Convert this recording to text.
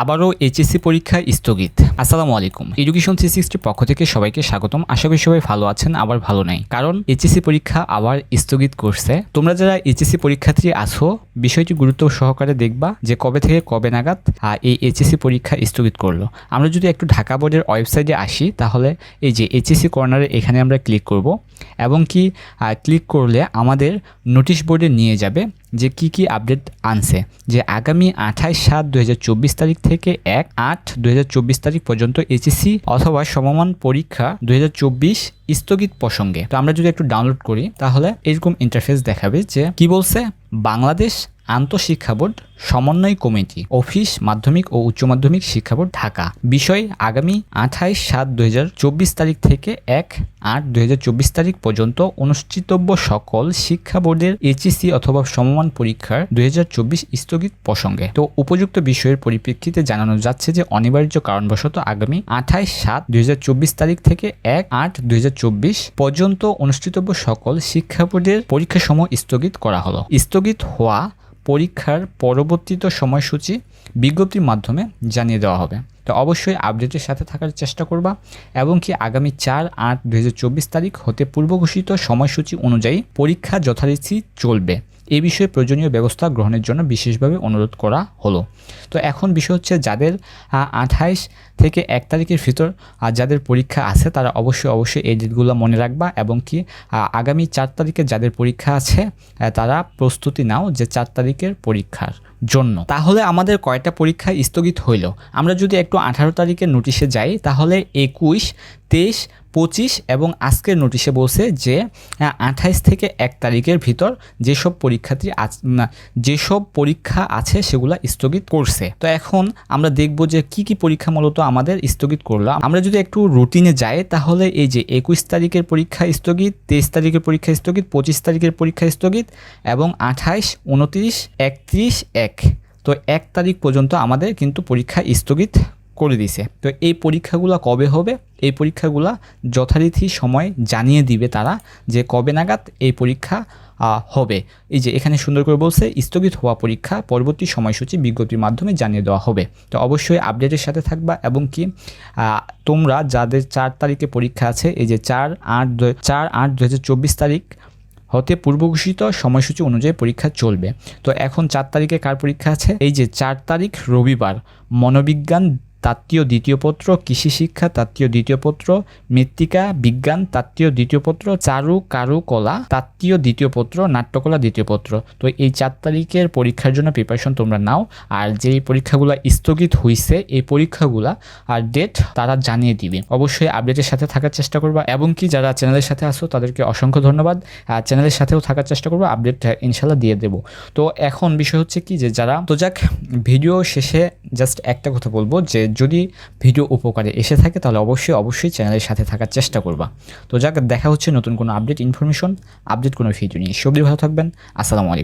আবারও এইচএসসি পরীক্ষা স্থগিত। আসসালামু আলাইকুম। এডুকেশন থ্রি সিক্সটির পক্ষ থেকে সবাইকে স্বাগতম। আশা করি সবাই ভালো আছেন, আবার ভালো নাই। কারণ এইচএসসি পরীক্ষা আবার স্থগিত করছে। তোমরা যারা এইচএসসি পরীক্ষার্থী আছো, বিষয়টি গুরুত্ব সহকারে দেখবা যে কবে থেকে কবে নাগাদ এই এইচএসসি পরীক্ষা স্থগিত করল। আমরা যদি একটু ঢাকা বোর্ডের ওয়েবসাইটে আসি, তাহলে এই যে এইচএসসি কর্নারে এখানে আমরা ক্লিক করব। এবং কি ক্লিক করলে আমাদের নোটিশ বোর্ডে নিয়ে যাবে। যে কি কি আপডেট আনছে? যে আগামী আঠাশ সাত দু তারিখ থেকে এক আট দু তারিখ পর্যন্ত এইচএসসি অথবা সমমান পরীক্ষা দুই হাজার চব্বিশ স্থগিত প্রসঙ্গে। তো আমরা যদি একটু ডাউনলোড করি, তাহলে এরকম ইন্টারফেস দেখাবে যে কি বলছে? বাংলাদেশ আন্তঃশিক্ষা বোর্ড, সমন্বয় কমিটি, অফিস মাধ্যমিক ও উচ্চ মাধ্যমিক শিক্ষা বোর্ড, ঢাকা। বিষয় আগামী আঠাইশ সাত দু তারিখ থেকে এক আট দু তারিখ পর্যন্ত অনুষ্ঠিতব্য সকল শিক্ষা বোর্ডের এইচএসসি অথবা সমমান পরীক্ষার দুই হাজার চব্বিশ স্থগিত প্রসঙ্গে। তো উপযুক্ত বিষয়ের পরিপ্রেক্ষিতে জানানো যাচ্ছে যে অনিবার্য কারণবশত আগামী আঠাইশ সাত দুই তারিখ থেকে এক আট দুই পর্যন্ত অনুষ্ঠিতব্য সকল শিক্ষা বোর্ডের পরীক্ষাসমূহ স্থগিত করা হলো। স্থগিত হওয়া পরীক্ষার পরবর্তীত সময়সূচি বিজ্ঞপ্তির মাধ্যমে জানিয়ে দেওয়া হবে। তো অবশ্যই আপডেটের সাথে থাকার চেষ্টা করবা এবং কি আগামী চার আট দু তারিখ হতে পূর্ব ঘোষিত সময়সূচি অনুযায়ী পরীক্ষা যথারীতি চলবে। এ বিষয়ে প্রয়োজনীয় ব্যবস্থা গ্রহণের জন্য বিশেষভাবে অনুরোধ করা হলো। তো এখন বিষয় হচ্ছে যাদের আঠাইশ থেকে এক তারিখের ভিতর যাদের পরীক্ষা আছে তারা অবশ্যই অবশ্যই এই ডেটগুলো মনে রাখবা এবং কি আগামী চার তারিখে যাদের পরীক্ষা আছে তারা প্রস্তুতি নাও যে চার তারিখের পরীক্ষার জন্য। তাহলে আমাদের কয়টা পরীক্ষা স্থগিত হইল? আমরা যদি একটু আঠারো তারিখের নোটিশে যাই, তাহলে একুশ, তেইশ পঁচিশ এবং আজকের নোটিশে বলছে যে আঠাইশ থেকে এক তারিখের ভিতর যেসব পরীক্ষার্থী যেসব পরীক্ষা আছে সেগুলো স্থগিত করছে। তো এখন আমরা দেখব যে কি কি পরীক্ষা মূলত আমাদের স্থগিত করলাম আমরা যদি একটু রুটিনে যাই, তাহলে এই যে একুশ তারিখের পরীক্ষা স্থগিত, তেইশ তারিখের পরীক্ষা স্থগিত, পঁচিশ তারিখের পরীক্ষা স্থগিত এবং আঠাইশ, উনত্রিশ, একত্রিশ, এক। তো এক তারিখ পর্যন্ত আমাদের কিন্তু পরীক্ষা স্থগিত করে দিছে। তো এই পরীক্ষাগুলো কবে হবে? এই পরীক্ষাগুলো যথারীতি সময় জানিয়ে দিবে তারা যে কবে নাগাদ এই পরীক্ষা হবে। এই যে এখানে সুন্দর করে বলছে, স্থগিত হওয়া পরীক্ষা পরবর্তী সময়সূচি বিজ্ঞপ্তির মাধ্যমে জানিয়ে দেওয়া হবে। তো অবশ্যই আপডেটের সাথে থাকবা এবং কি তোমরা যাদের চার তারিখে পরীক্ষা আছে, এই যে চার আট চার আট দু তারিখ হতে পূর্ব ঘোষিত সময়সূচি অনুযায়ী পরীক্ষা চলবে। তো এখন চার তারিখে কার পরীক্ষা আছে? এই যে চার তারিখ রবিবার, মনোবিজ্ঞান তাত্ত্বীয় দ্বিতীয় পত্র, কৃষি শিক্ষা তাত্ত্বীয় দ্বিতীয় পত্র, মৃত্তিকা বিজ্ঞান তাত্ত্বীয় দ্বিতীয় পত্র, চারু কারুকলা তাত্ত্বীয় দ্বিতীয় পত্র, নাট্যকলা দ্বিতীয় পত্র। তো এই চার তারিখের পরীক্ষার জন্য প্রিপারেশন তোমরা নাও। আর যেই পরীক্ষাগুলো স্থগিত হয়েছে এই পরীক্ষাগুলা আর ডেট তারা জানিয়ে দিবে। অবশ্যই আপডেটের সাথে থাকার চেষ্টা করবা এবং কি যারা চ্যানেলের সাথে আসো তাদেরকে অসংখ্য ধন্যবাদ। আর চ্যানেলের সাথেও থাকার চেষ্টা করব আপডেট ইনশাল্লাহ দিয়ে দেবো। তো এখন বিষয় হচ্ছে কি যে যারা, তো যাক ভিডিও শেষে জাস্ট একটা কথা বলব যে যদি ভিডিও উপকারে এসে থাকে, তাহলে অবশ্যই অবশ্যই চ্যানেলের সাথে থাকার চেষ্টা করবা। তো যাক, দেখা হচ্ছে নতুন কোনো আপডেট ইনফরমেশন আপডেট কোনো ভিডিও নিয়ে। সবজি ভালো থাকবেন। আসসালামু আলাইকুম।